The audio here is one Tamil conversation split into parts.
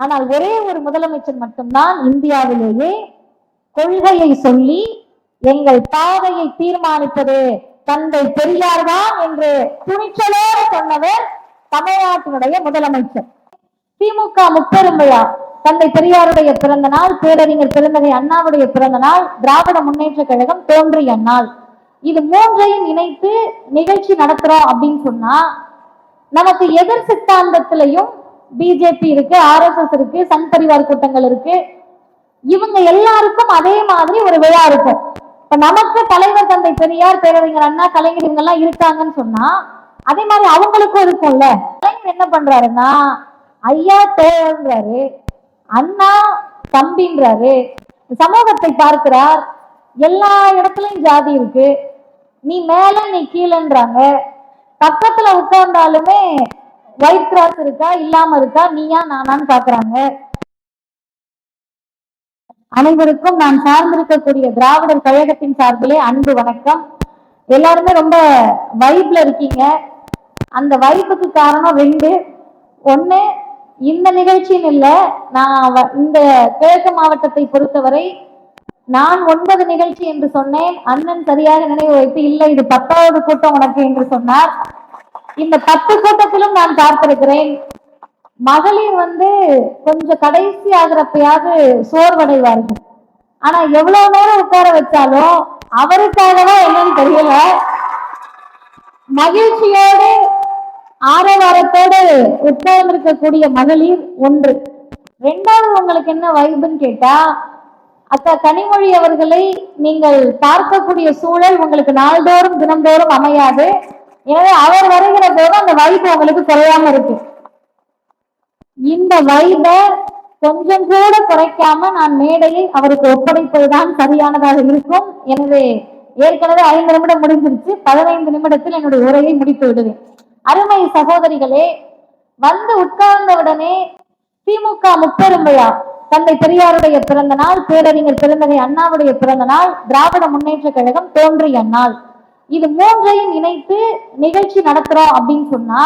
ஆனால் ஒரே ஒரு முதலமைச்சர் மட்டும்தான் இந்தியாவிலேயே கொள்கையை சொல்லி எங்கள் பாதையை தீர்மானிப்பது தந்தை பெரியார் தான் என்று துணிச்சலோடு சொன்னவர் தமிழ்நாட்டினுடைய முதலமைச்சர். திமுக முப்பெரும்பையா தந்தை பெரியாருடைய பிறந்த நாள் பேரறிஞர் பெருந்தகை அண்ணாவுடைய பிறந்த நாள் திராவிட முன்னேற்ற கழகம் தோன்றிய நாள். இது மூன்றையும் இணைத்து நிகழ்ச்சி நடத்துறோம் அப்படின்னு சொன்னா நமக்கு எதிர் சித்தாந்தத்திலையும் பிஜேபி இருக்கு ஆர்எஸ்எஸ் இருக்கு சங் பரிவார் கூட்டங்கள் இருக்கு. இவங்க எல்லாருக்கும் அதே மாதிரி ஒரு விழா இருக்கும். இப்ப நமக்கு தலைவர் தந்தை பெரியார் பேரறிஞர் அண்ணா கலைஞர் இவங்க எல்லாம் இருக்காங்கன்னு சொன்னா அதே மாதிரி அவங்களுக்கும் இருக்கும்ல. கலைஞர் என்ன பண்றாருன்னா ஐயா தோழன்றாரு அண்ணா தம்பின்றாரு. சமூகத்தை பார்க்கிறார். எல்லா இடத்துலயும் ஜாதி இருக்கு. நீ மேல நீ கீழன்றாங்க. பக்கத்துல உட்கார்ந்தாலுமே ஒயிட் கிராஸ் இருக்கா இல்லாம இருக்கா நீயா நானான்னு பாக்குறாங்க. அனைவருக்கும் நான் சார்ந்திருக்கக்கூடிய திராவிடர் கழகத்தின் சார்பிலே அன்பு வணக்கம். எல்லாருமே ரொம்ப வைப்ல இருக்கீங்க. அந்த வைப்புக்கு காரணம் ரெண்டு. ஒண்ணு இந்த நிகழ்ச்சின்னு இல்ல நான் வ- இந்த கிழக்கு மாவட்டத்தை பொறுத்தவரை நான் ஒன்பது நிகழ்ச்சி என்று சொன்னேன். அண்ணன் சரியாக நினைவு வைத்து இல்லை இது பத்தாவது கூட்டம் உனக்கு என்று சொன்னார். இந்த பத்து கூட்டத்திலும் நான் பார்த்திருக்கிறேன். மகளிர் வந்து கொஞ்சம் கடைசி ஆகிறப்பயாவது சோர்வடைவார்கள். ஆனா எவ்வளவு நேரம் உட்கார வச்சாலும் அவருக்காகவா என்னன்னு தெரியல. மகிழ்ச்சியோடு ஆரவாரத்தோடு உட்கார்ந்திருக்கக்கூடிய மகளிர் ஒன்று. ரெண்டாவது உங்களுக்கு என்ன வைபுன்னு கேட்டா அத்த கனிமொழி அவர்களை நீங்கள் பார்க்கக்கூடிய சூழல் உங்களுக்கு நாள்தோறும் தினந்தோறும் அமையாது. எனவே அவர் வருகிற போது அந்த வைப்பு உங்களுக்கு குறையாம இருக்கு இந்த வைப கொஞ்சம் கூட குறைக்காம நான் மேடையை அவருக்கு ஒப்படைப்பதுதான் சரியானதாக இருக்கும். எனவே ஏற்கனவே ஐந்து நிமிடம் முடிஞ்சிருச்சு. பதினைந்து நிமிடத்தில் என்னுடைய உரையை முடித்து விடுவேன். அருமை சகோதரிகளே வந்து உட்கார்ந்தவுடனே திமுக முப்பெருமையா? தந்தை பெரியாருடைய பிறந்த நாள் பேரறிஞர் பெருந்தகை அண்ணாவுடைய பிறந்த நாள் திராவிட முன்னேற்ற கழகம் தோன்றிய நாள். இது மூன்றையும் இணைத்து நிகழ்ச்சி நடத்துறோம் அப்படின்னு சொன்னா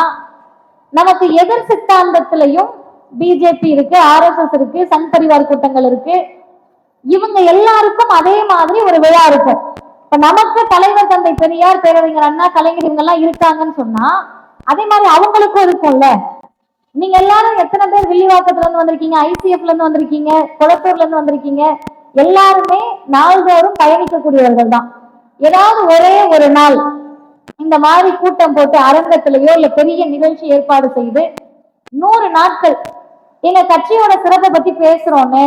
நமக்கு எதிர் சித்தாந்தத்திலையும் பிஜேபி இருக்கு ஆர்எஸ்எஸ் இருக்கு சங் பரிவார் கூட்டங்கள் இருக்கு. இவங்க எல்லாருக்கும் அதே மாதிரி ஒரு விழா இருக்கும். இப்ப நமக்கு தலைவர் தந்தை பெரியார் பேரறிஞர் அண்ணா கலைஞர் இவங்க எல்லாம் இருக்காங்கன்னு சொன்னா அதே மாதிரி அவங்களுக்கும் இருக்கும்ல. நீங்க எல்லாரும் எத்தனை பேர் வில்லிவாக்கத்துல இருந்து வந்திருக்கீங்க ஐசிஎஃப்ல இருந்து வந்திருக்கீங்க கொளத்தூர்ல இருந்து வந்திருக்கீங்க எல்லாருமே நாள்தோறும் பயணிக்கக்கூடியவர்கள் தான். ஏதாவது ஒரே ஒரு நாள் இந்த மாதிரி கூட்டம் போட்டு அரங்கத்திலேயோ இல்ல பெரிய நிகழ்ச்சி ஏற்பாடு செய்து நூறு நாட்கள் எங்க கட்சியோட சிறப்பை பத்தி பேசுறோன்னு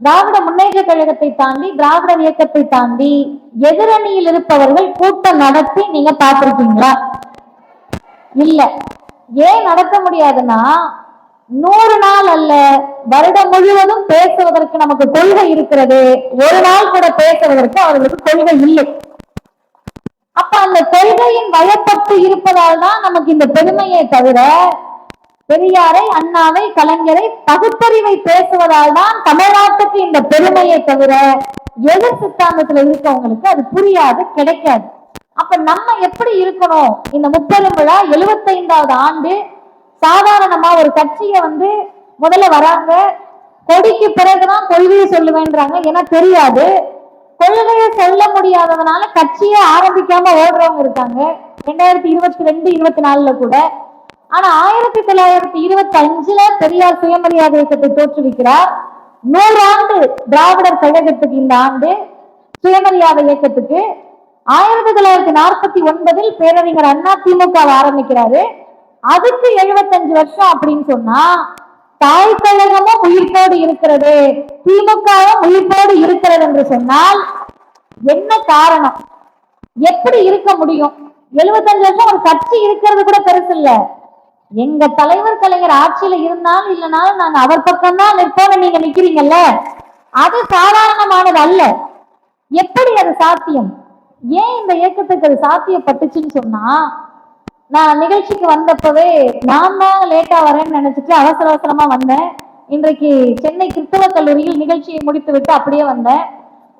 திராவிட முன்னேற்ற கழகத்தை தாண்டி திராவிட இயக்கத்தை தாண்டி எதிரணியில் இருப்பவர்கள் கூட்டம் நடத்தி நீங்க பார்த்திருக்கீங்களா? இல்ல. ஏன் நடத்த முடியாதுன்னா நூறு நாள் அல்ல வருடம் முழுவதும் பேசுவதற்கு நமக்கு கொள்கை இருக்கிறது. ஒரு நாள் கூட பேசுவதற்கு அவர்களுக்கு கொள்கை இல்லை. அப்ப அந்த கொள்கையின் வயப்பட்டு இருப்பதால் தான் நமக்கு இந்த பெருமையை தவிர பெரியாரை அண்ணாவை கலைஞரை பகுத்தறிவை பேசுவதால் தான் தமிழ்நாட்டுக்கு இந்த பெருமையை தவிர எதிர் சித்தாந்தத்துல இருக்கவங்களுக்கு அது புரியாது கிடைக்காது. அப்ப நம்ம எப்படி இருக்கணும்? இந்த முப்பெரும் விழா எழுபத்தைந்தாவது ஆண்டு சாதாரணமா ஒரு கட்சியை வந்து முதல்ல வராங்க கொடிக்கு பிறகுதான் கொள்கையை சொல்லுவேன்றாங்க. ஏன்னா தெரியாது. கொள்கையை சொல்ல முடியாததுனால கட்சியை ஆரம்பிக்காம ஓடுறவங்க இருக்காங்க. ரெண்டாயிரத்தி இருபத்தி ரெண்டு இருபத்தி நாலுல கூட. ஆனா ஆயிரத்தி தொள்ளாயிரத்தி இருபத்தி அஞ்சுல பெரியார் சுயமரியாதை இயக்கத்தை தோற்றுவிக்கிறார். நூறாண்டு திராவிடர் கழகத்துக்கு இந்த ஆண்டு சுயமரியாதை இயக்கத்துக்கு. ஆயிரத்தி தொள்ளாயிரத்தி நாற்பத்தி ஒன்பதில் பேரறிஞர் அண்ணா திமுக ஆரம்பிக்கிறாரு. அதுக்கு எழுபத்தஞ்சு வருஷம் அப்படின்னு சொன்னா தாய் கழகமும் உயிர்ப்போடு இருக்கிறது திமுகவும் உயிர்ப்போடு இருக்கிறது என்று சொன்னால் என்ன காரணம்? எப்படி இருக்க முடியும்? எழுபத்தஞ்சு வருஷம் ஒரு கட்சி இருக்கிறது கூட பெருசு இல்ல. எங்க தலைவர் கலைஞர் ஆட்சியில இருந்தாலும் இல்லைனாலும் நாங்க அவர் பக்கம் தான் நிற்போம்னு நீங்க நிக்கிறீங்கல்ல? அது சாதாரணமானது அல்ல. எப்படி அது சாத்தியம்? ஏன் இந்த இயக்கத்துக்கு அது சாத்தியப்பட்டுச்சுன்னு சொன்னா நான் நிகழ்ச்சிக்கு வந்தப்பவே நான் தான் லேட்டா வரேன்னு நினைச்சிட்டு அவசர அவசரமா வந்தேன். இன்றைக்கு சென்னை கிறிஸ்தவ கல்லூரியில் நிகழ்ச்சியை முடித்து விட்டு அப்படியே வந்தேன்.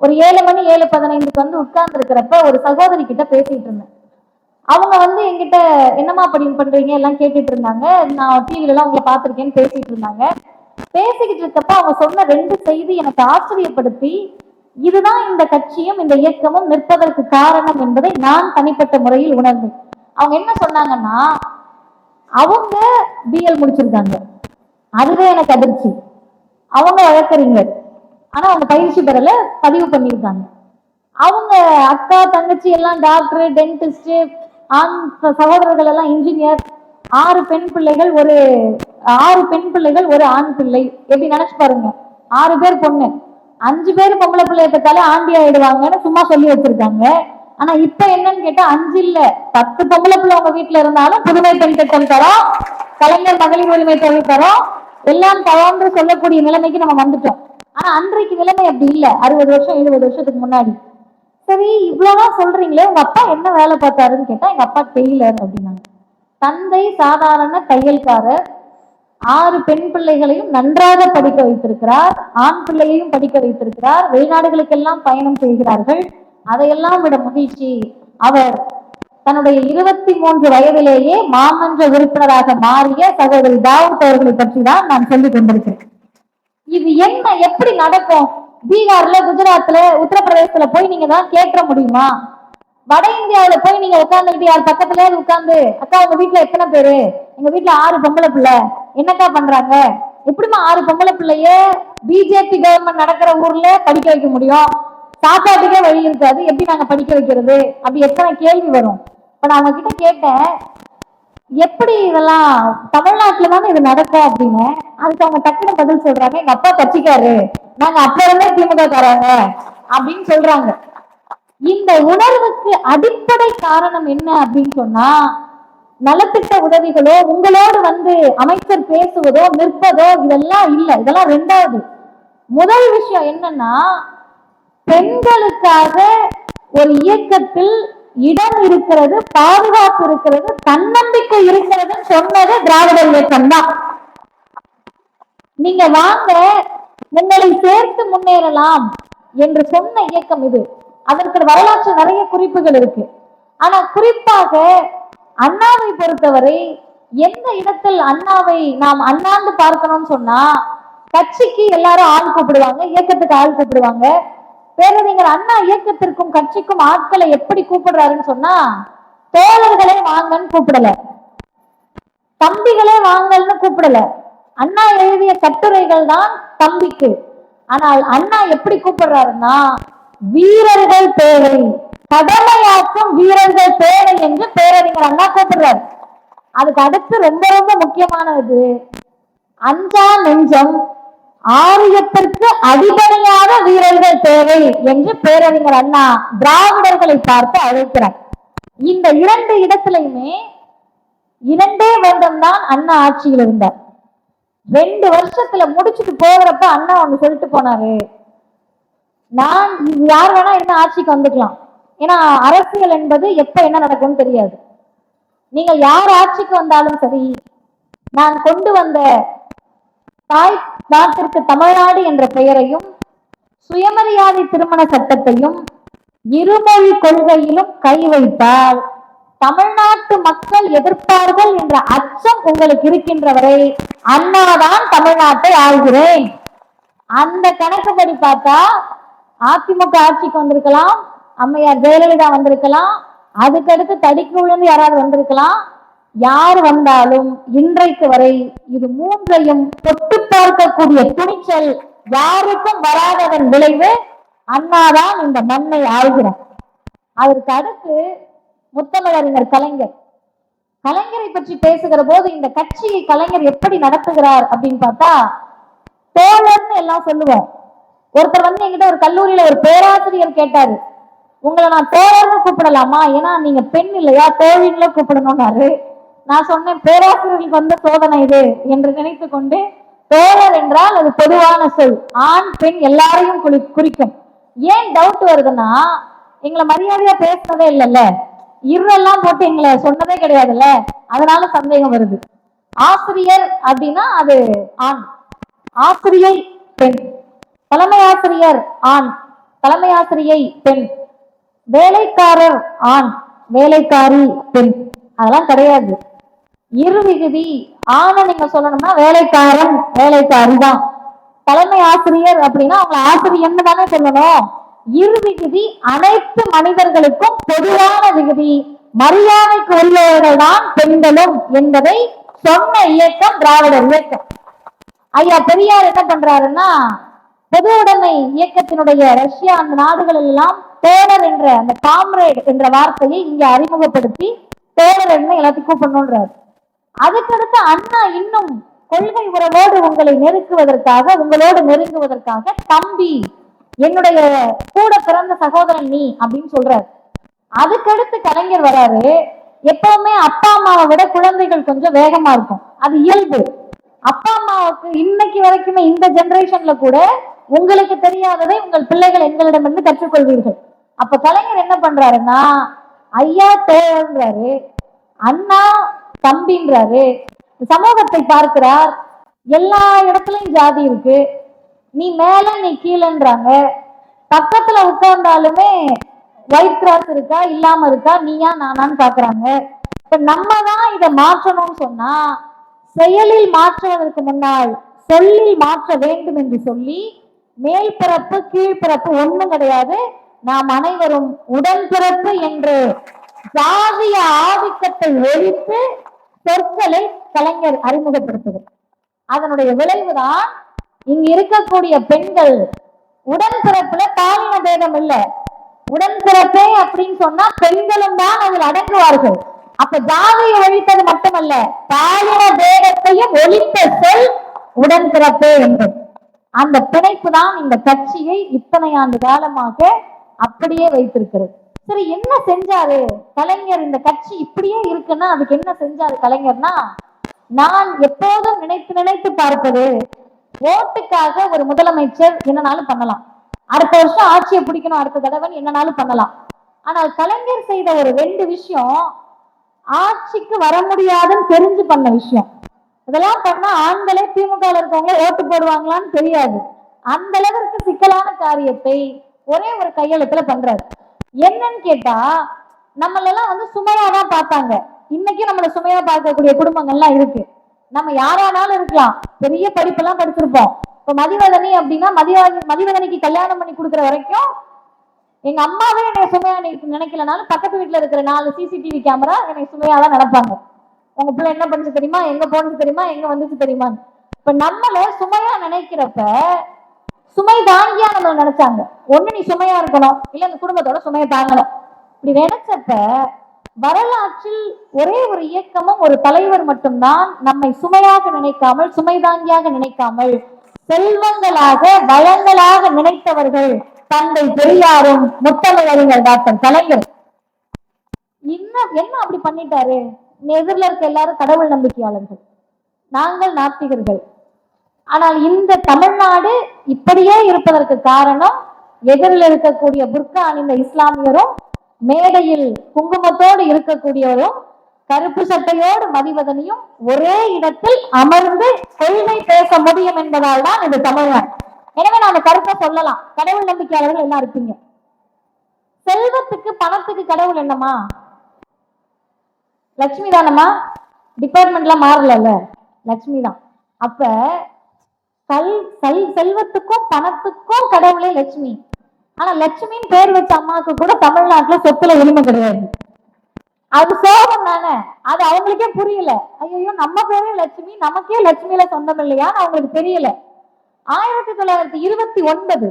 ஒரு ஏழு மணி ஏழு பதினைந்துக்கு வந்து உட்கார்ந்து இருக்கிறப்ப ஒரு சகோதரி கிட்ட பேசிட்டு இருந்தேன். அவங்க வந்து என்கிட்ட என்னம்மா படி பண்றீங்க? எல்லாம் கேட்டுட்டு இருந்தாங்க. நான் டிவில எல்லாம் உங்களை பார்த்திருக்கேன்னு பேசிட்டு இருந்தாங்க. பேசிக்கிட்டு இருக்கப்ப அவங்க சொன்ன ரெண்டு செய்தி எனக்கு ஆச்சரியப்படுத்தி இதுதான் இந்த கட்சியும் இந்த இயக்கமும் நிற்பதற்கு காரணம் என்பதை நான் தனிப்பட்ட முறையில் உணர்ந்தேன். அவங்க என்ன சொன்னாங்கன்னா அவங்க பிஎல் முடிச்சிருக்காங்க. அதுவே எனக்கு அதிர்ச்சி. அவங்க வழக்கறிஞர். ஆனா அவங்க பயிற்சி பெறல பதிவு பண்ணியிருக்காங்க. அவங்க அக்கா தங்கச்சி எல்லாம் டாக்டர் டென்டிஸ்ட் ஆண் சகோதரர்கள் எல்லாம் இன்ஜினியர் ஆறு பெண் பிள்ளைகள் ஒரு ஆறு பெண் பிள்ளைகள் ஒரு ஆண் பிள்ளை. எப்படி நினைச்சு பாருங்க. ஆறு பேர் பொண்ணு. அஞ்சு பேர் பொம்பளை பிள்ளைய பெற்றாலே ஆண்டி ஆயிடுவாங்கன்னு சும்மா சொல்லி வச்சிருக்காங்க. ஆனா இப்ப என்னன்னு கேட்டா அஞ்சு இல்ல பத்து பொம்பளை பிள்ளை உங்க வீட்டுல இருந்தாலும் புதுமை பெண் திட்டம் தரோம் கலைஞர் மகளிர் உரிமை தொகை தரோம். எல்லாம் தரோன்னு சொல்லக்கூடிய நிலைமைக்கு நம்ம வந்துட்டோம். ஆனா அன்றைக்கு நிலைமை அப்படி இல்ல. அறுபது வருஷம் எழுபது வருஷத்துக்கு முன்னாடி. சரி இவ்வளவுதான் சொல்றீங்களே உங்க அப்பா என்ன வேலை பார்த்தாருன்னு கேட்டா எங்க அப்பா டெய்லர் அப்படின்னாங்க. தந்தை சாதாரண தையல்காரர். ஆறு பெண் பிள்ளைகளையும் நன்றாக படிக்க வைத்திருக்கிறார். ஆண் பிள்ளையையும் படிக்க வைத்திருக்கிறார். வெளிநாடுகளுக்கெல்லாம் பயணம் செய்கிறார்கள். அதையெல்லாம் விட மகிழ்ச்சி. அவர் தன்னுடைய இருபத்தி மூன்று வயதிலேயே மாமன்ற உறுப்பினராக மாறிய சகோதரி தாவூத் அவர்களை பற்றி தான் நான் சொல்லிக் கொண்டிருக்கிறேன். இது என்ன எப்படி நடக்கும்? பீகார்ல குஜராத்ல உத்தரப்பிரதேசத்துல போய் நீங்க தான் கேட்க முடியுமா? வட இந்தியாவில போய் நீங்க உட்கார்ந்துக்கிட்டு யார் பக்கத்துல உட்கார்ந்து அக்கா உங்க வீட்டுல எத்தனை பேரு? எங்க வீட்டுல ஆறு பொம்பளை பிள்ளை. என்னக்கா பண்றாங்க? எப்படிம்மா ஆறு பொம்பளை பிள்ளைய பிஜேபி கவர்மெண்ட் நடக்கிற ஊர்ல படிக்க வைக்க முடியும்? சாப்பாட்டுக்கே வழி இருக்காது. எப்படி நாங்க படிக்க வைக்கிறது? அப்படி எத்தனை கேள்வி வரும். இப்ப நான் அவங்க கிட்ட கேட்டேன் எப்படி இதெல்லாம் தமிழ்நாட்டுல தானே இது நடக்கும் அப்படின்னு. அதுக்கு அவங்க டக்குனு பதில் சொல்றாங்க எங்க அப்பா கட்சிக்காரு நாங்க அப்ப இருந்தே திமுக காராங்க. அப்படின்னு சொல்றாங்க. இந்த உணர்வுக்கு அடிப்படை காரணம் என்ன அப்படின்னு சொன்னா நலத்திட்ட உதவிகளோ உங்களோடு வந்து அமைச்சர் பேசுவதோ நிற்பதோ இதெல்லாம் இல்ல. இதெல்லாம் ரெண்டாவது. முதல் விஷயம் என்னன்னா பெண்களுக்காக ஒரு இயக்கத்தில் இடம் இருக்கிறது பாதுகாப்பு இருக்கிறது தன்னம்பிக்கை இருக்கிறதுன்னு சொன்னது திராவிட இயக்கம் தான் நீங்க வாங்க உங்களை சேர்த்து முன்னேறலாம் என்று சொன்ன இயக்கம் இது. அதற்கு வரலாற்று நிறைய குறிப்புகள் இருக்கு. ஆனா குறிப்பாக அண்ணாவை பொறுத்தவரை எந்த இடத்தில் அண்ணாவை நாம் அண்ணாந்து பார்க்கணும்னு சொன்னா கட்சிக்கு எல்லாரும் ஆள் கூப்பிடுவாங்க இயக்கத்துக்கு ஆள் கூப்பிடுவாங்க. பேரறிஞர் அண்ணா இயக்கத்திற்கும் கட்சிக்கும் ஆட்களை எப்படி கூப்பிடுறாருன்னு சொன்னா தோழர்களே வாங்கன்னு கூப்பிடல. தம்பிகளே வாங்கல்னு கூப்பிடல. அண்ணா எழுதிய கட்டுரைகள் தான் தம்பிக்கு. ஆனால் அண்ணா எப்படி கூப்பிடுறாருன்னா வீரர்கள் பேரை கடமையாக்கும் வீரர்கள் பேரை என்று பேரறிஞர் அண்ணா கூப்பிடுறாரு. அதுக்கு அடுத்து ரொம்ப ரொம்ப முக்கியமானது அஞ்சா நெஞ்சம் ஆரியத்திற்கு அடிப்படையான வீரர்கள் தேவை என்று பேரறிஞர் அண்ணா திராவிடர்களை பார்த்து அழைக்கிறார். இந்த இரண்டு இடத்திலையுமே இரண்டே வருடம் தான் அண்ணா ஆட்சியில் இருந்தார். ரெண்டு வருஷத்துல முடிச்சுட்டு போகிறப்ப அண்ணா ஒண்ணு சொல்லிட்டு போனாரு. நான் யார் வேணா என்ன ஆட்சிக்கு வந்துக்கலாம். ஏன்னா அரசியல் என்பது எப்ப என்ன நடக்கும்னு தெரியாது. நீங்க யார் ஆட்சிக்கு வந்தாலும் சரி நான் கொண்டு வந்த தாய் நாட்டிற்கு தமிழ்நாடு என்ற பெயரையும் சுயமரியாதை திருமண சட்டத்தையும் இருமொழி கொள்கையிலும் கை வைத்தால் தமிழ்நாட்டு மக்கள் எதிர்ப்பார்கள் என்ற அச்சம் உங்களுக்கு இருக்கின்றவரை அண்ணாதான் தமிழ்நாட்டை ஆள்கிறேன். அந்த கணக்குப்படி பார்த்தா அதிமுக ஆட்சிக்கு வந்திருக்கலாம் அம்மையார் ஜெயலலிதா வந்திருக்கலாம் அதுக்கடுத்து தடிக்கு விழுந்து யாராவது வந்திருக்கலாம் யார் வந்தாலும் இன்றைக்கு வரை இது மூன்றையும் தொட்டு பார்க்கக்கூடிய துணிச்சல் யாருக்கும் வராததன் விளைவு அண்ணாதான் இந்த மண்ணை ஆள்கிறார். அதற்கு அடுத்து முத்தமிழறிஞர் கலைஞர். கலைஞரை பற்றி பேசுகிற போது இந்த கட்சியை கலைஞர் எப்படி நடத்துகிறார் அப்படின்னு பார்த்தா தோழர்னு எல்லாம் சொல்லுவோம். ஒருத்தர் வந்து எங்கிட்ட ஒரு கல்லூரியில ஒரு பேராசிரியர் கேட்டாரு. உங்களை நான் தோழர்னு கூப்பிடலாமா? ஏன்னா நீங்க பெண் இல்லையா? தோழின்ல கூப்பிடணும்னாரு. நான் சொன்னேன் பேராசிரியர்களுக்கு வந்த சோதனை இது என்று நினைத்து கொண்டு தோழர் என்றால் அது பொதுவான சொல். ஆண் பெண் எல்லாரையும் குறி- குறிக்கும். ஏன் டவுட் வருதுன்னா எங்களை மரியாதையா பேசுனதே இல்லைல்ல. இருளெல்லாம் போட்டு எங்களை சொன்னதே கிடையாதுல்ல. அதனால சந்தேகம் வருது. ஆசிரியர் அப்படின்னா அது ஆண். ஆசிரியை பெண். தலைமை ஆசிரியர் ஆண். தலைமை ஆசிரியை பெண். வேலைக்காரர் ஆண். வேலைக்காரி பெண். அதெல்லாம் கிடையாது. இரு விகுதி ஆனா நீங்க சொல்லணும்னா வேலைக்காரன் வேலைக்காரி தான் தலைமை ஆசிரியர் அப்படின்னா அவங்க ஆசிரியர்னு தானே சொல்லணும். இருவிகுதி அனைத்து மனிதர்களுக்கும் பொதுவான விகுதி. மரியாதைக்கு உள்ளவர்கள் தான் பெண்களும் என்பதை சொன்ன இயக்கம் திராவிடர் இயக்கம். ஐயா பெரியார் என்ன பண்றாருன்னா பொது உடைமை இயக்கத்தினுடைய ரஷ்யா அந்த நாடுகள் எல்லாம் தோழர் என்ற அந்த காம்ரேட் என்ற வார்த்தையை இங்க அறிமுகப்படுத்தி தோழர் என்ன எல்லாத்தையும் கூப்பிடணுன்றாரு அதுக்கடுத்து அண்ணா இன்னும் கொள்கை உறவோடு உங்களை நெருக்குவதற்காக உங்களோடு நெருங்குவதற்காக தம்பி என்னுடைய கூட பிறந்த சகோதரன் நீ அப்படின்னு சொல்றாரு. அதுக்கடுத்து கலைஞர் வராரு. எப்பவுமே அப்பா அம்மாவை விட குழந்தைகள் கொஞ்சம் வேகமா இருக்கும். அது இயல்பு. அப்பா அம்மாவுக்கு இன்னைக்கு வரைக்குமே இந்த ஜெனரேஷன்ல கூட உங்களுக்கு தெரியாததை உங்கள் பிள்ளைகள் எங்களிடமிருந்து கற்றுக்கொள்வீர்கள். அப்ப கலைஞர் என்ன பண்றாருன்னா ஐயா தோழன்றாரு அண்ணா தம்பின்றாரு. சமூகத்தை பார்க்கிறார். எல்லா இடத்துலயும் ஜாதி இருக்கு. நீ மேல நீ கீழன்றாங்க. பக்கத்துல உட்கார்ந்தாலுமே ஒயிட் கிராஸ் இருக்கா இல்லாம இருக்கா நீயா நானான்னு பாக்குறாங்க இப்ப நம்ம தான் இதை மாற்றணும்னு சொன்னா செயலில் மாற்றுவதற்கு முன்னால் சொல்லில் மாற்ற வேண்டும் என்று சொல்லி மேல் பிறப்பு கீழ்பிறப்பு ஒண்ணும் கிடையாது. நாம் அனைவரும் உடன்பிறப்பு என்று ஜாதிய ஆதிக்கத்தை ஒழித்து சொற்களை கலைஞர் அறிமுகப்படுத்துகிறார் அதனுடைய விளைவுதான் இங்க இருக்கக்கூடிய பெண்கள். உடன்பிறப்புல பாலின பேதம் இல்ல. உடன்பிறப்பே அப்படின்னு சொன்னா பெண்களும் தான் அதில் அடங்குவார்கள். அப்ப ஜாதியை ஒழித்தது மட்டுமல்ல பாலின பேதத்தையும் ஒழித்த சொல் உடன்பிறப்பே என்று அந்த பிணைப்பு தான் இந்த கட்சியை இத்தனை ஆண்டு காலமாக அப்படியே வைத்திருக்கிறது. சரி என்ன செஞ்சாரு? கலைஞர் இந்த கட்சி இப்படியே இருக்குன்னா அதுக்கு என்ன செஞ்சாரு கலைஞர்னா? நான் எப்போதும் நினைத்து நினைத்து பார்ப்பது ஓட்டுக்காக ஒரு முதலமைச்சர் என்னனாலும் பண்ணலாம். அடுத்த வருஷம் ஆட்சியை பிடிக்கணும் அடுத்த தடவை என்னனாலும் பண்ணலாம். ஆனால் கலைஞர் செய்த ஒரு ரெண்டு விஷயம் ஆட்சிக்கு வர முடியாதுன்னு தெரிஞ்சு பண்ண விஷயம். இதெல்லாம் பண்ணா ஆண்களே திமுக இருக்கவங்க ஓட்டு போடுவாங்களான்னு தெரியாது. அந்த அளவிற்கு சிக்கலான காரியத்தை ஒரே ஒரு கையெழுத்துல பண்றாரு. என்னன்னு கேட்டா நம்மளெல்லாம் வந்து சுமையா தான் பார்த்தாங்க. இன்னைக்கு நம்மள சுமையா பார்க்கக்கூடிய குடும்பங்கள்லாம் இருக்கு. நம்ம யாரானாலும் இருக்கலாம். பெரிய படிப்பெல்லாம் படிச்சிருப்போம். இப்ப மதிவதனி அப்படின்னா மதிவதனி மதிவதனிக்கு கல்யாணம் பண்ணி கொடுக்குற வரைக்கும் எங்க அம்மாவே என்னை சுமையா நினை- நினைக்கலனாலும் பக்கத்து வீட்டுல இருக்கிற நாலு சிசிடிவி கேமரா என்னை சுமையா தான் நடப்பாங்க உங்க பிள்ளை என்ன பண்ணுச்சு தெரியுமா? எங்க போனது தெரியுமா? எங்க வந்துச்சு தெரியுமா இப்ப நம்மள சுமையா நினைக்கிறப்ப சுமை தாங்கியா நம்ம நினைச்சாங்க. ஒண்ணு நீ சுமையா இருக்கணும். இல்ல இந்த குடும்பத்தோட சுமையை தாங்கணும். இப்படி நினைச்சப்ப வரலாற்றில் ஒரே ஒரு இயக்கமும் ஒரு தலைவர் மட்டும்தான் நம்மை சுமையாக நினைக்காமல் சுமை தாங்கியாக நினைக்காமல் செல்வங்களாக வளங்களாக நினைத்தவர்கள் தந்தை பெரியாரும் முத்தமிழறிஞர் டாக்டர் கலைஞர். இன்னும் என்ன அப்படி பண்ணிட்டாரு? எதிரில் இருக்க எல்லாரும் கடவுள் நம்பிக்கையாளர்கள். நாங்கள் நாத்திகர்கள். ஆனால் இந்த தமிழ்நாடு இப்படியே இருப்பதற்கு காரணம் எதிரில் இருக்கக்கூடிய புர்கா அணிந்த இஸ்லாமியரும் மேடையில் குங்குமத்தோடு இருக்கக்கூடியவரும் கருப்பு சட்டையோடு மதிவதனையும் ஒரே இடத்தில் அமர்ந்து கொள்கை பேச முடியும் என்பதால் தான் இது தமிழ்நாடு எனவே நாம கருத்தை சொல்லலாம். கடவுள் நம்பிக்கையாளர்கள் எல்லாம் இருப்பீங்க. செல்வத்துக்கு பணத்துக்கு கடவுள் என்னமா லட்சுமி தானம்மா? டிபார்ட்மெண்ட்லாம் மாறலல்ல. லட்சுமி தான். அப்ப கல் செல் செல்வத்துக்கும் பணத்துக்கும் கடவுளே லட்சுமி. ஆனா லட்சுமின்னு பேர் வச்ச அம்மாவுக்கு கூட தமிழ்நாட்டுல சொத்துல உரிமை கிடையாது. அது சோகம் தானே? அது அவங்களுக்கே புரியல. ஐயோ நம்ம பேரே லட்சுமி நமக்கே லட்சுமியில சொந்தம் இல்லையான்னு அவங்களுக்கு தெரியல. ஆயிரத்தி தொள்ளாயிரத்தி இருபத்தி ஒன்பது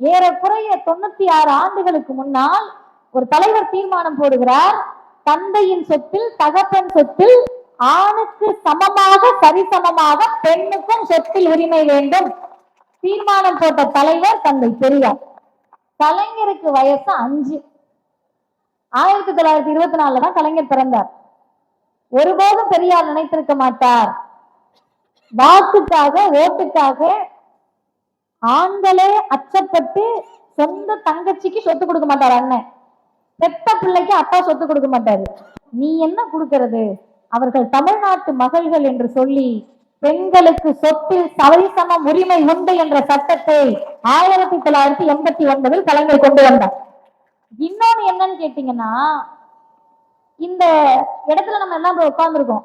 ஏறக்குறைய தொண்ணூத்தி ஆறு ஆண்டுகளுக்கு முன்னால் ஒரு தலைவர் தீர்மானம் போடுகிறார். தந்தையின் சொத்தில் தகப்பன் சொத்தில் ஆணுக்கு சமமாக சரிசமமாக பெண்ணுக்கும் சொத்தில் உரிமை வேண்டும். தீர்மானம் போட்ட தலைவர் தந்தை பெரியார். கலைஞருக்கு வயசு அஞ்சு. ஆயிரத்தி தொள்ளாயிரத்தி இருபத்தி நாலுல தான் கலைஞர் பிறந்தார். ஒருபோதும் பெரியார் நினைத்திருக்க மாட்டார். வாக்குக்காக ஓட்டுக்காக ஆண்களே அச்சப்பட்டு சொந்த தங்கச்சிக்கு சொத்து கொடுக்க மாட்டார் அண்ணன். பெத்த பிள்ளைக்கு அப்பா சொத்து கொடுக்க மாட்டாரு. நீ என்ன கொடுக்கறது? அவர்கள் தமிழ்நாட்டு மகள்கள் என்று சொல்லி பெண்களுக்கு சொத்தில் சமம் உரிமை உண்டு என்ற சட்டத்தை ஆயிரத்தி தொள்ளாயிரத்தி எண்பத்தி ஒன்பதில் கலைஞர் கொண்டு வந்தார். இன்னொன்னு என்னன்னு கேட்டீங்கன்னா இந்த இடத்துல நம்ம எல்லாம் உட்கார்ந்துருக்கோம்?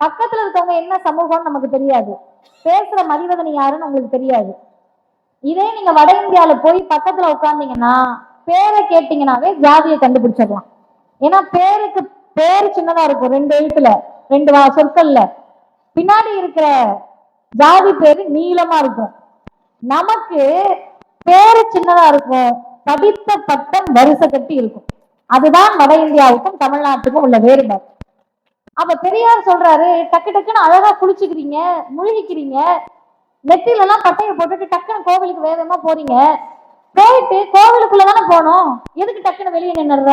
பக்கத்துல இருக்கவங்க என்ன சமூகம்னு நமக்கு தெரியாது. பேசுற மதிவதனி யாருன்னு உங்களுக்கு தெரியாது. இதே நீங்க வட இந்தியால போய் பக்கத்துல உட்கார்ந்தீங்கன்னா பேரை கேட்டீங்கன்னாவே ஜாதியை கண்டுபிடிச்சிடலாம். ஏன்னா பேருக்கு பேர் சின்னதா இருக்கும். ரெண்டு எழுத்துல ரெண்டு வா சொற்கள்ல. பின்னாடி இருக்கிற ஜாதி பேரு நீளமா இருக்கும். நமக்கு பேரு சின்னதா இருக்கும். படித்த பட்டம் வரிசை கட்டி இருக்கும். அதுதான் வட இந்தியாவுக்கும் தமிழ்நாட்டுக்கும் உள்ள வேறுபாடு. அப்ப பெரியார் சொல்றாரு டக்கு டக்குன்னு அழகா குளிச்சுக்கிறீங்க முழுகிக்கிறீங்க. நெத்தில எல்லாம் பட்டையை போட்டுட்டு டக்குன்னு கோவிலுக்கு வேகமா போறீங்க. போயிட்டு கோவிலுக்குள்ள தானே போகணும் எதுக்கு டக்குன்னு வெளியே நின்னுடுற?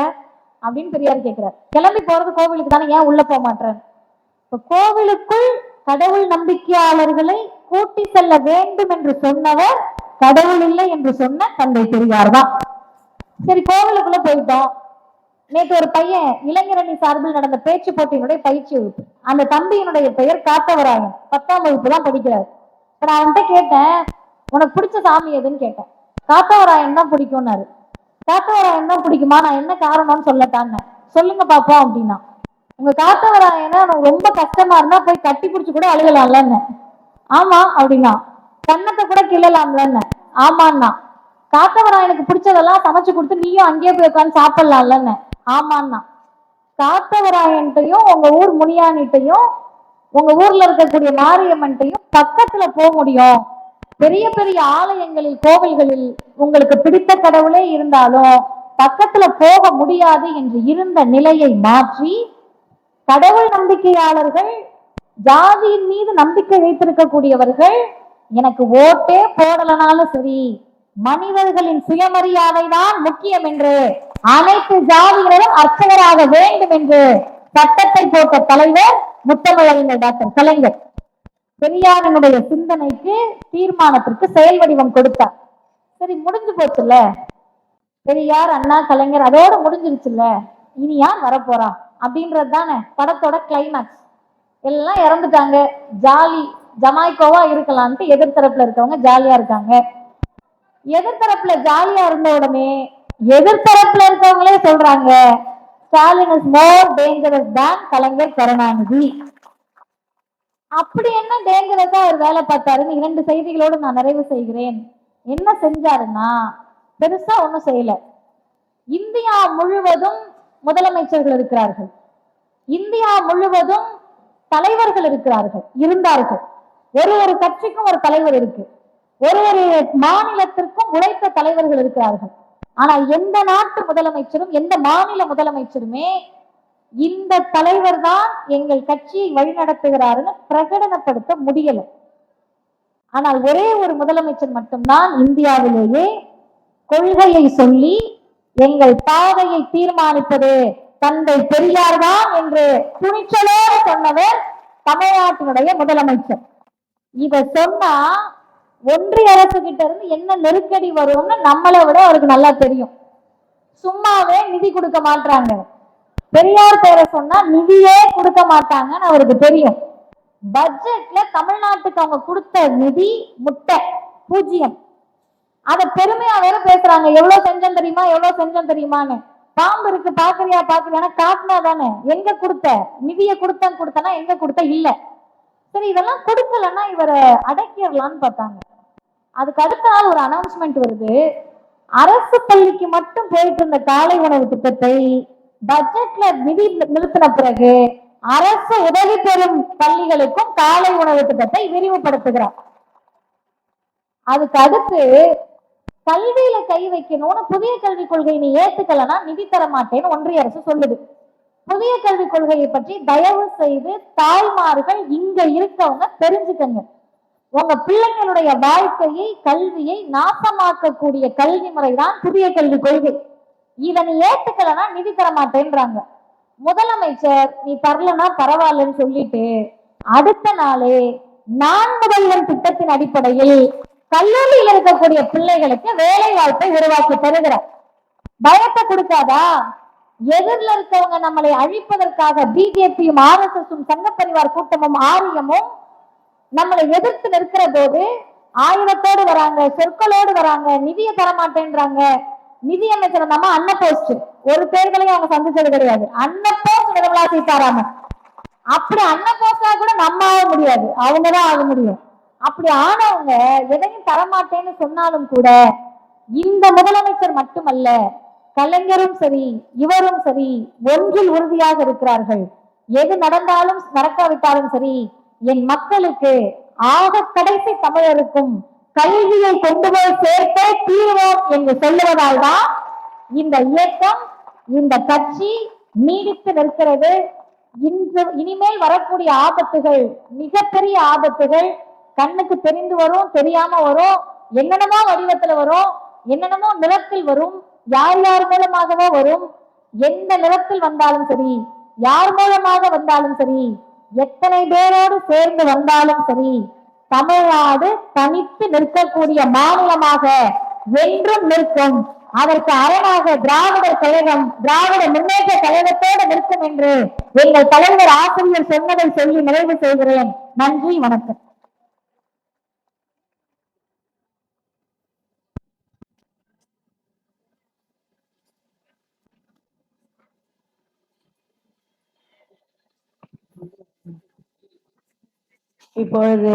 அப்படின்னு பெரியார் கேட்கிறார் கிளம்பி போறது கோவிலுக்கு தானே ஏன் உள்ள போக மாட்டேன் இப்ப கோவிலுக்குள் கடவுள் நம்பிக்கையாளர்களை கூட்டி செல்ல வேண்டும் என்று சொன்னவர் கடவுள் இல்லை என்று சொன்ன தந்தை பெரியார் தான். சரி கோவிலுக்குள்ள போயிட்டோம். நேற்று ஒரு பையன் இளைஞரணி சார்பில் நடந்த பேச்சு போட்டியினுடைய பயிற்சி வகுப்பு. அந்த தம்பியினுடைய பெயர் காத்தவராயன். பத்தாம் வகுப்பு தான் படிக்கிறார். இப்ப நான் அவன்கிட்ட கேட்டேன் உனக்கு பிடிச்ச சாமி எதுன்னு கேட்டேன். காத்தவராயன் தான் பிடிக்கும்னாரு. காத்தவராயன் தான் பிடிக்குமா? நான் என்ன காரணம்னு சொல்லட்டாங்க. சொல்லுங்க பாப்போம் அப்படின்னா. உங்க காத்தவராயனை ரொம்ப கஷ்டமா இருந்தா போய் கட்டி பிடிச்சு கூட அழுகலாம்லன்னு. ஆமா அப்படின்னா. கண்ணத்தை கூட கிள்ளலாம்லன்னு. ஆமான்னா. காத்தவராயனுக்கு பிடிச்சதெல்லாம் சமைச்சு கொடுத்து நீயும் அங்கேயே போய் உட்காந்து சாப்பிடலாம்லன்னு. ஆமான்னா. காத்தவராயன்ட்டையும் உங்க ஊர் முனியானிட்டையும் உங்க ஊர்ல இருக்கக்கூடிய மாரியம்மன்ட்டையும் பக்கத்துல போக முடியும். பெரிய பெரிய ஆலயங்களில் கோவில்களில் உங்களுக்கு பிடித்த கடவுளே இருந்தாலும் பக்கத்துல போக முடியாது என்று இருந்த நிலையை மாற்றி கடவுள் நம்பிக்கையாளர்கள் ஜாதியின் மீது நம்பிக்கை வைத்திருக்கக்கூடியவர்கள் எனக்கு ஓட்டே போடலனாலும் சரி மனிதர்களின் சுயமரியாதை தான் முக்கியம் என்று அனைத்து ஜாதியினரும் அர்ச்சகராக வேண்டும் என்று சட்டத்தை போட்ட தலைவர் முத்தமிழறிஞர் டாக்டர் கலைஞர். பெரியாரினுடைய சிந்தனைக்கு தீர்மானத்திற்கு செயல் வடிவம் கொடுத்தார். சரி முடிஞ்சு போச்சுல்ல? பெரியார் அண்ணா கலைஞர் அதோட முடிஞ்சிருச்சுல்ல? இனி யார் வரப்போறான் அப்படின்றது தானே படத்தோட கிளைமேக்ஸ் எல்லாம் இறந்துட்டாங்க. ஜாலி ஜமாய்க்கோவா இருக்கலான்ட்டு எதிர்த்தரப்புல இருக்கவங்க ஜாலியா இருக்காங்க. எதிர்த்தரப்புல ஜாலியா இருந்த உடனே எதிர்த்தரப்புல இருக்கவங்களே சொல்றாங்க ஸ்டாலின் இஸ் மோர் டேஞ்சரஸ் தான் கலைஞர் கருணாநிதி. அப்படி என்ன டேஞ்சரஸா அவர் வேலை பார்த்தாருன்னு இரண்டு செய்திகளோடு நான் நிறைவு செய்கிறேன். என்ன செஞ்சாருன்னா பெருசா ஒன்றும் செய்யல. இந்தியா முழுவதும் முதலமைச்சர்கள் இருக்கிறார்கள். இந்தியா முழுவதும் தலைவர்கள் இருக்கிறார்கள் இருந்தார்கள். ஒரு ஒரு கட்சிக்கும் ஒரு தலைவர் இருக்கு. ஒரு ஒரு மாநிலத்திற்கும் உழைத்த தலைவர்கள் இருக்கிறார்கள். ஆனா எந்த நாட்டு முதலமைச்சரும் எந்த மாநில முதலமைச்சருமே இந்த தலைவர் தான் எங்கள் கட்சியை வழிநடத்துகிறாருன்னு பிரகடனப்படுத்த முடியல. ஆனால் ஒரே ஒரு முதலமைச்சர் மட்டும்தான் இந்தியாவிலேயே கொள்கையை சொல்லி எங்கள் பாதையை தீர்மானிப்பது தந்தை பெரியார் தான் என்று துணிச்சலோடு சொன்னவர் தமிழ்நாட்டினுடைய முதலமைச்சர். இத சொன்னா ஒன்றிய அரசு கிட்ட இருந்து என்ன நெருக்கடி வரும்னு நம்மளை விட அவருக்கு நல்லா தெரியும். சும்மாவே நிதி கொடுக்க மாட்டாங்க பெரியார் பேரை சொன்னா நிதியே கொடுக்க மாட்டாங்கன்னு அவருக்கு தெரியும். பட்ஜெட்ல தமிழ்நாட்டுக்கு அவங்க கொடுத்த நிதி முட்டை பூஜ்ஜியம். அத பெருமையா வேற பேசுறாங்க. எவ்வளவு செஞ்சோம் தெரியுமா? எவ்வளவு செஞ்சோம் தெரியுமான்னு. பாம்பு இருக்கு பாக்குறியா பாக்குறியா காட்டினா தானே. எங்க கொடுத்த? நிதியை கொடுத்தேன் கொடுத்தனா எங்க கொடுத்த? இல்ல. சரி இதெல்லாம் கொடுக்கலன்னா இவரை அடக்கிடலான்னு பார்த்தாங்க. அதுக்கு அடுத்த நாள் ஒரு அனௌன்ஸ்மெண்ட் வருது. அரசு பள்ளிக்கு மட்டும் போயிட்டு இருந்த காலை உணவு திட்டத்தை பட்ஜெட்ல நிதி நிறுத்தின பிறகு அரசு உதவி பெறும் பள்ளிகளுக்கும் காலை உணவு திட்டத்தை விரிவுபடுத்துகிறார். அதுக்கு அடுத்து கல்வியில கை வைக்கணும்னு புதிய கல்விக் கொள்கை நீ ஏத்துக்கலனா நிதி தர மாட்டேன்னு ஒன்றிய அரசு சொல்லுது. புதிய கல்விக் கொள்கையை பற்றி தயவு செய்து தாய்மார்கள் இங்க இருக்கவங்க தெரிஞ்சுக்கங்க. உங்க பிள்ளைங்களுடைய வாழ்க்கையை கல்வியை நாசமாக்கக்கூடிய கல்வி முறைதான் புதிய கல்விக் கொள்கை. இதனை நீ ஏத்துக்கலனா நிதி தர மாட்டேன்றாங்க முதலமைச்சர் நீ தரலனா பரவாயில்லன்னு சொல்லிட்டு அடுத்த நாளே நான் முதல்வன் திட்டத்தின் அடிப்படையில் கல்லூரியில் இருக்கக்கூடிய பிள்ளைகளுக்கு வேலை வாய்ப்பை உருவாக்கி தருகிறார். பயத்தை கொடுக்காதா? எதிரில் இருக்கவங்க நம்மளை அழிப்பதற்காக பிஜேபியும் ஆர் எஸ் எஸும் சங்க பரிவார் கூட்டமும் ஆரியமும் நம்மளை எதிர்த்து நிற்கிற போது ஆயுதத்தோடு வராங்க சொற்களோடு வராங்க நிதியை தரமாட்டேன்றாங்க. நிதியமைச்சர் நிதி அமைச்சர் நம்ம அன்ன போஸ்ட் ஒரு தேர்தலையும் அவங்க சந்திச்சது கிடையாது. அன்ன போஸ்ட் நிர்மலா சீதாராமன். அப்படி அன்ன போஸ்டா கூட நம்ம ஆக முடியாது. அவங்கதான் ஆக முடியும். அப்படி ஆனவங்க எதையும் தரமாட்டேன்னு சொன்னாலும் கூட இந்த முதலமைச்சர் மட்டுமல்ல கலைஞரும் சரி இவரும் சரி ஒன்றில் உறுதியாக இருக்கிறார்கள். எது நடந்தாலும் நடக்காவிட்டாலும் சரி என் மக்களுக்கு ஆக கடைசி தமிழருக்கும் கல்வியை கொண்டு போய் சேர்த்தே தீர்வோம் என்று சொல்லுவதால் தான் இந்த இயக்கம் இந்த கட்சி நீடித்து நிற்கிறது. இன்று இனிமேல் வரக்கூடிய ஆபத்துகள் மிகப்பெரிய ஆபத்துகள் கண்ணுக்கு தெரிந்து வரும் தெரியாம வரும். என்னென்னமோ வடிவத்துல வரும் என்னென்னமோ நிலத்தில் வரும் யார் யார் மூலமாகவோ வரும். எந்த நிலத்தில் வந்தாலும் சரி யார் மூலமாக வந்தாலும் சரி எத்தனை பேரோடு சேர்ந்து வந்தாலும் சரி தமிழ்நாடு தனித்து நிற்கக்கூடிய மாநிலமாக என்றும் நிற்கும். அதற்கு அரணாக திராவிடர் கழகம் திராவிட முன்னேற்ற கழகத்தோடு நிற்கும் என்று எங்கள் தலைவர் ஆசிரியர் சொன்னதை சொல்லி நிறைவு செய்கிறேன். நன்றி வணக்கம். இப்பொழுது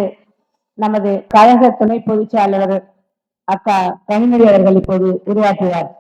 நமது கழக துணை பொதுச் செயலாளர் அக்கா கனிமொழி அவர்கள் இப்போது உருவாக்குவார்.